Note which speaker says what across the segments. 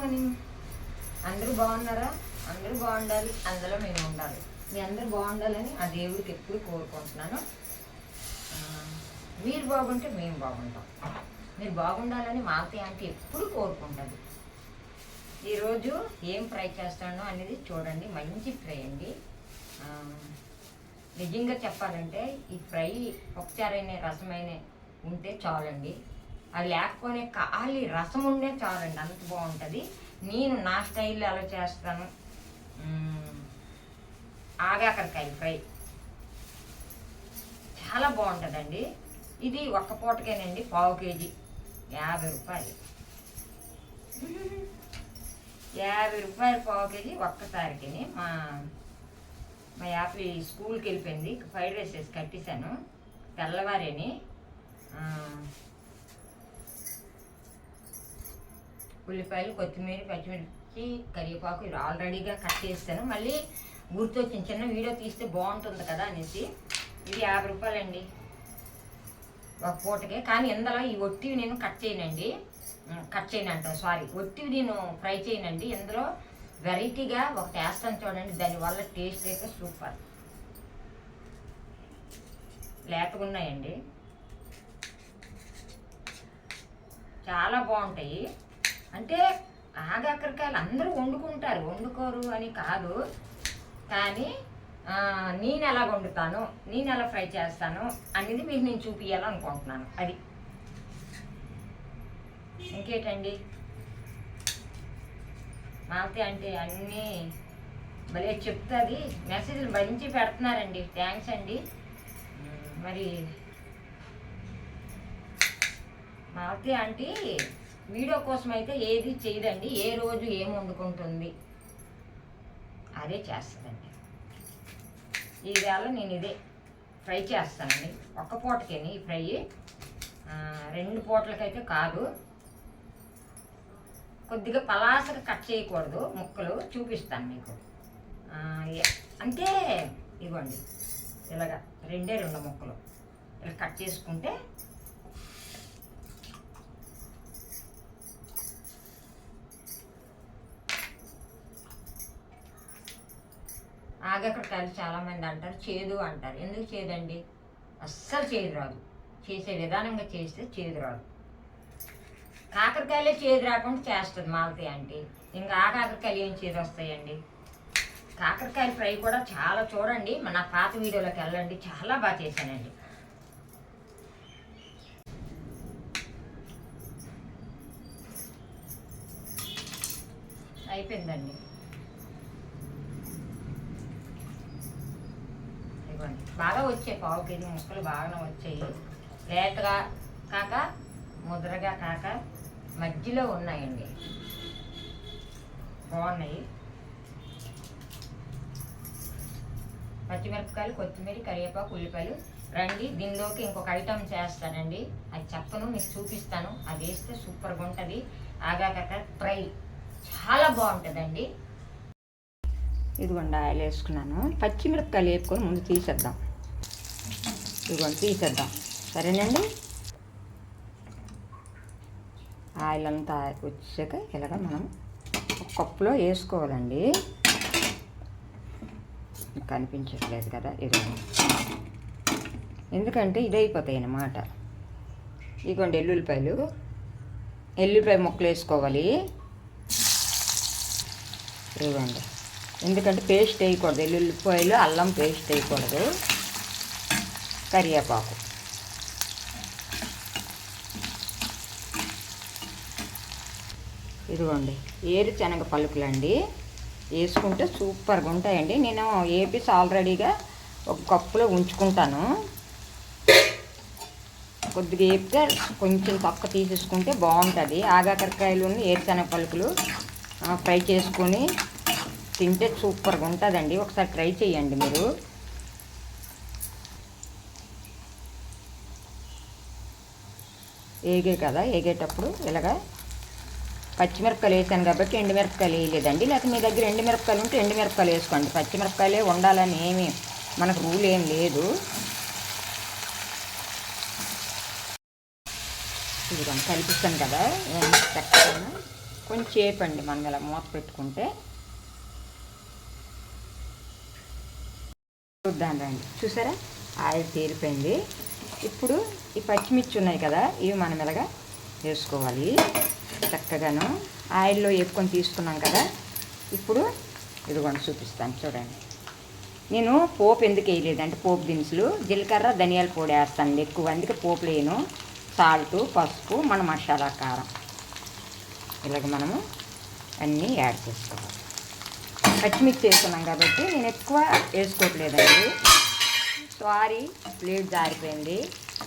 Speaker 1: Morning అందరూ బాగున్నారా? అందరూ బాగుండాలి. అందులో మేము ఉండాలి. మీ అందరూ బాగుండాలని ఆ దేవుడికి ఎప్పుడు కోరుకుంటున్నాను. మీరు బాగుంటే మేము బాగుంటాం. మీరు బాగుండాలని మా అత్తయ్య అంటే ఎప్పుడు కోరుకుంటుంది. ఈరోజు ఏం ఫ్రై చేస్తానో అనేది చూడండి. మంచి ఫ్రై అండి. నిజంగా చెప్పాలంటే ఈ ఫ్రై పప్పుచారైన రసమైన ఉంటే చాలండి. అది లేకపోతే ఖాళీ రసం ఉండే చాలండి అంత బాగుంటుంది. నేను నా స్టైల్లో అలా చేస్తాను? ఆగాకరకాయ ఫ్రై. చాలా బాగుంటుందండి. ఇది ఒక్క పూటకేనండి పావు కేజీ. యాభై రూపాయలు. యాభై రూపాయలు పావు కేజీ ఒక్కసారికి మా మా యాపి స్కూల్కి వెళ్ళిపోయింది. ఫ్రైడ్ రైస్ వేసి కట్టేశాను. తెల్లవారేని ఉల్లిపాయలు కొత్తిమీర పచ్చిమిర్చి కరివేపాకు ఆల్రెడీగా కట్ చేస్తాను మళ్ళీ గుర్తొచ్చింది చిన్న వీడియో తీస్తే బాగుంటుంది కదా అనేసి. ఇది యాభై రూపాయలండి. ఒక పూటకే. కానీ ఇందులో ఈ ఒట్టివి నేను కట్ చేయనండి. కట్ చేయనంట సారీ ఒట్టివి నేను ఫ్రై చేయనండి. ఇందులో వెరైటీగా ఒకటి వేస్తాను చూడండి. దానివల్ల టేస్ట్ అయితే సూపర్ లేతగా ఉన్నాయండి. చాలా బాగుంటాయి. అంటే ఆగాకరకాయలు అందరూ వండుకుంటారు. వండుకోరు అని కాదు. కానీ నేను ఎలా వండుతాను? నేను ఎలా ఫ్రై చేస్తాను? అనేది మీకు నేను చూపించాలనుకుంటున్నాను అది. ఇంకేటండి? మాతే అంటే అన్నీ భలే చెప్తుంది. మెసేజ్లు భరించి పెడుతున్నారండి. థ్యాంక్స్ అండి. మరి మాతే అంటే వీడియో కోసం అయితే ఏది చేయదండి ఏ రోజు ఏం వండుకుంటుంది. అదే చేస్తుందండి. ఈవేళ నేను ఇదే ఫ్రై చేస్తానండి. ఒక్క పూటకేని ఈ ఫ్రై రెండు పూటలకైతే కాదు. కొద్దిగా పలాసగా కట్ చేయకూడదు ముక్కలు చూపిస్తాను మీకు. అంటే ఇవ్వండి ఇలాగా రెండే రెండు ముక్కలు. ఇలా కట్ చేసుకుంటే ఆగకరకాయలు చాలామంది అంటారు చేదు అంటారు. ఎందుకు చేదండి? అస్సలు చేదు రాదు. చేసే విధానంగా చేస్తే చేదు రాదు. కాకరకాయలే చేదు రాకుండా చేస్తుంది మాలతి అంటే ఇంకా ఆ కాకరకాయలు ఏం చేదు వస్తాయండి? కాకరకాయలు ఫ్రై కూడా చాలా చూడండి. మన పాత వీడియోలోకి వెళ్ళండి. చాలా బాగా చేశానండి. అయిపోయిందండి ఇవ్వండి బాగా వచ్చాయి పావు కేజీ ముక్కలు బాగానే వచ్చాయి. లేతగా కాక ముద్రగా కాక మధ్యలో ఉన్నాయండి. బాగున్నాయి. పచ్చిమిరపకాయలు కొత్తిమీర కరివేపాకు ఉల్లిపాయలు రండి. దీనిలోకి ఇంకొక ఐటమ్ చేస్తానండి. అది చెప్పను మీకు చూపిస్తాను. అది వేస్తే సూపర్గా ఉంటుంది. ఆగాక ఫ్రై చాలా బాగుంటుందండి. ఇదిగోండి ఆయిల్ వేసుకున్నాను. పచ్చిమిరపకాయలు వేపుకొని ముందు తీసేద్దాం. ఇదిగోండి తీసేద్దాం. సరేనండి? ఆయిల్ అంతా వచ్చాక ఇలాగ మనం ఒక కప్పులో వేసుకోవాలండి. కనిపించట్లేదు కదా ఇది ఎందుకంటే ఇది అయిపోతాయి అన్నమాట. ఇదిగోండి ఎల్లుల్లిపాయలు. ఎల్లుల్లిపాయ ముక్కలు వేసుకోవాలి. ఇవ్వండి ఎందుకంటే పేస్ట్ వేయకూడదు. ఎల్లుల్లిపాయలు అల్లం పేస్ట్ వేయకూడదు. కరివేపాకు. ఇదిగోండి ఏరుశనగ పలుకులండి. వేసుకుంటే సూపర్గా ఉంటాయండి. నేను ఏపీస్ ఆల్రెడీగా ఒక కప్పులో ఉంచుకుంటాను. కొద్దిగా వేపితే కొంచెం తక్కువ తీసేసుకుంటే బాగుంటుంది. ఆగాకరకాయలు ఏరుశనగ పలుకులు ఫ్రై చేసుకొని తింటే సూపర్గా ఉంటుందండి. ఒకసారి ట్రై చేయండి మీరు. ఏగే కదా ఏగేటప్పుడు ఇలాగా పచ్చిమిరపకాయలు వేసాను కాబట్టి ఎండుమిరపకాయలు వేయలేదండి. లేకపోతే మీ దగ్గర ఎండుమిరపకాయలు ఉంటే ఎండుమిరపకాయలు వేసుకోండి. పచ్చిమిరపకాయలే ఉండాలని ఏమి మనకు రూల్ ఏం లేదు. ఇదిగోండి కనిపిస్తాను కదా. చక్కగా కొంచెం సేపు అండి మనం ఇలా మూత పెట్టుకుంటే. చూద్దాం రండి. చూసారా? ఆయిల్ తీరిపోయింది. ఇప్పుడు ఈ పచ్చిమిర్చి ఉన్నాయి కదా ఇవి మనం ఇలాగా వేసుకోవాలి. చక్కగాను ఆయిల్లో వేపుకొని తీసుకున్నాం కదా ఇప్పుడు ఇదిగోండి చూపిస్తాను చూడండి. నేను పోపు ఎందుకు వేయలేదంటే పోపు దినుసులు జీలకర్ర ధనియాల పొడి వేస్తాను ఎక్కువ అందుకే పోపు లేను. సాల్ట్ పసుపు మన మసాలా కారం. ఇలాగ మనము అన్నీ యాడ్ చేసుకోవాలి. పచ్చిమిర్చి వేసుకున్నాం కాబట్టి నేను ఎక్కువ వేసుకోవట్లేదండి. సారీ ప్లేట్ జారిపోయింది.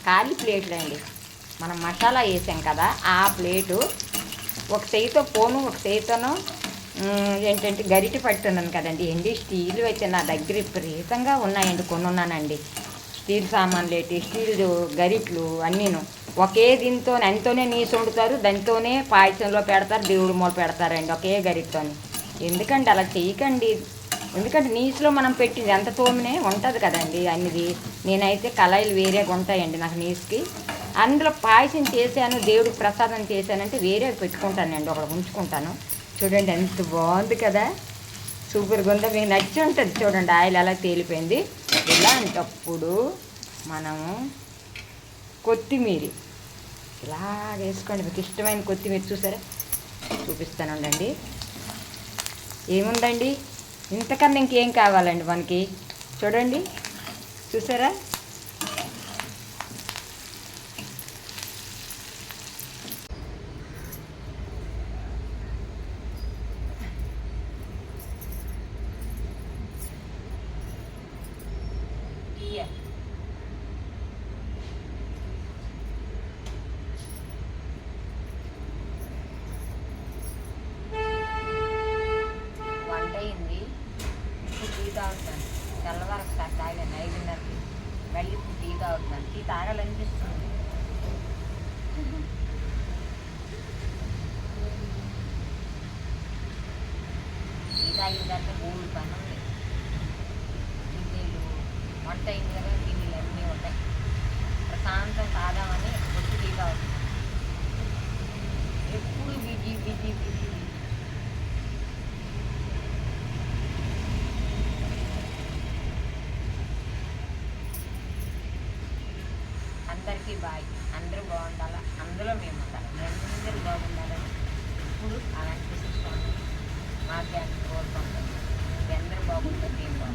Speaker 1: ఖాళీ ప్లేట్లు అండి. మనం మసాలా వేసాం కదా ఆ ప్లేటు ఒక చేయితో పోను ఒక చేయితోను ఏంటంటే గరిటి పట్టున్నాను కదండి. ఎండి స్టీల్ అయితే నా దగ్గర విపరీతంగా ఉన్నాయండి కొనున్నానండి. స్టీల్ సామాన్లు ఏంటి స్టీల్ గరిట్లు అన్నీను. ఒకే దీంతో ఎంతోనే నీసు వండుతారు దాంతోనే పాయసంలో పెడతారు దేవుడు మూల పెడతారండి ఒకే గరిటతోని. ఎందుకంటే అలా చేయకండి. ఎందుకంటే నీసులో మనం పెట్టింది ఎంత తోమినే ఉంటుంది కదండి అన్నిది. నేనైతే కళాయిలు వేరేగా ఉంటాయండి నాకు నీసుకి అందులో పాయసం చేశాను దేవుడికి ప్రసాదం చేశానంటే వేరే పెట్టుకుంటానండి ఒకటి ఉంచుకుంటాను. చూడండి ఎంత బాగుంది కదా. సూపర్గా ఉందో? మీకు నచ్చి ఉంటుంది చూడండి ఆయిల్ అలా తేలిపోయింది. ఇలాంటప్పుడు మనము కొత్తిమీర ఇలా వేసుకోండి. మీకు ఇష్టమైన కొత్తిమీర చూసారా? చూపిస్తానుండండి ఏముందండి? ఇంతకన్నా ఇంకేం కావాలండి మనకి? చూడండి. చూసారా వంట అయింది ఇప్పుడు టీ తాగుతాను తెల్లవారు ఒకసారి తాగాను ఐదున్నరకి మళ్ళీ ఇప్పుడు టీ తాగుతాను టీ తాగాలనిపిస్తుంది టీ తాగిన తర్వాత మూడు పని ఉంది గిన్నెలు వంట అయింది కదా గిన్నెలు అన్నీ ఉంటాయి. ప్రశాంతం తాగామని వచ్చి టీ ఎప్పుడు బిజీ బిజీ బిజీ బిజీ అందరికీ బాయ్. అందరూ బాగుండాలా? అందులో మేము ఉండాలి అందరూ బాగుండాలని ఇప్పుడు అలాంటి ఆర్గానిక్ కోరుకుంటాం అందరూ బాగుంటుంది బాగుంటుంది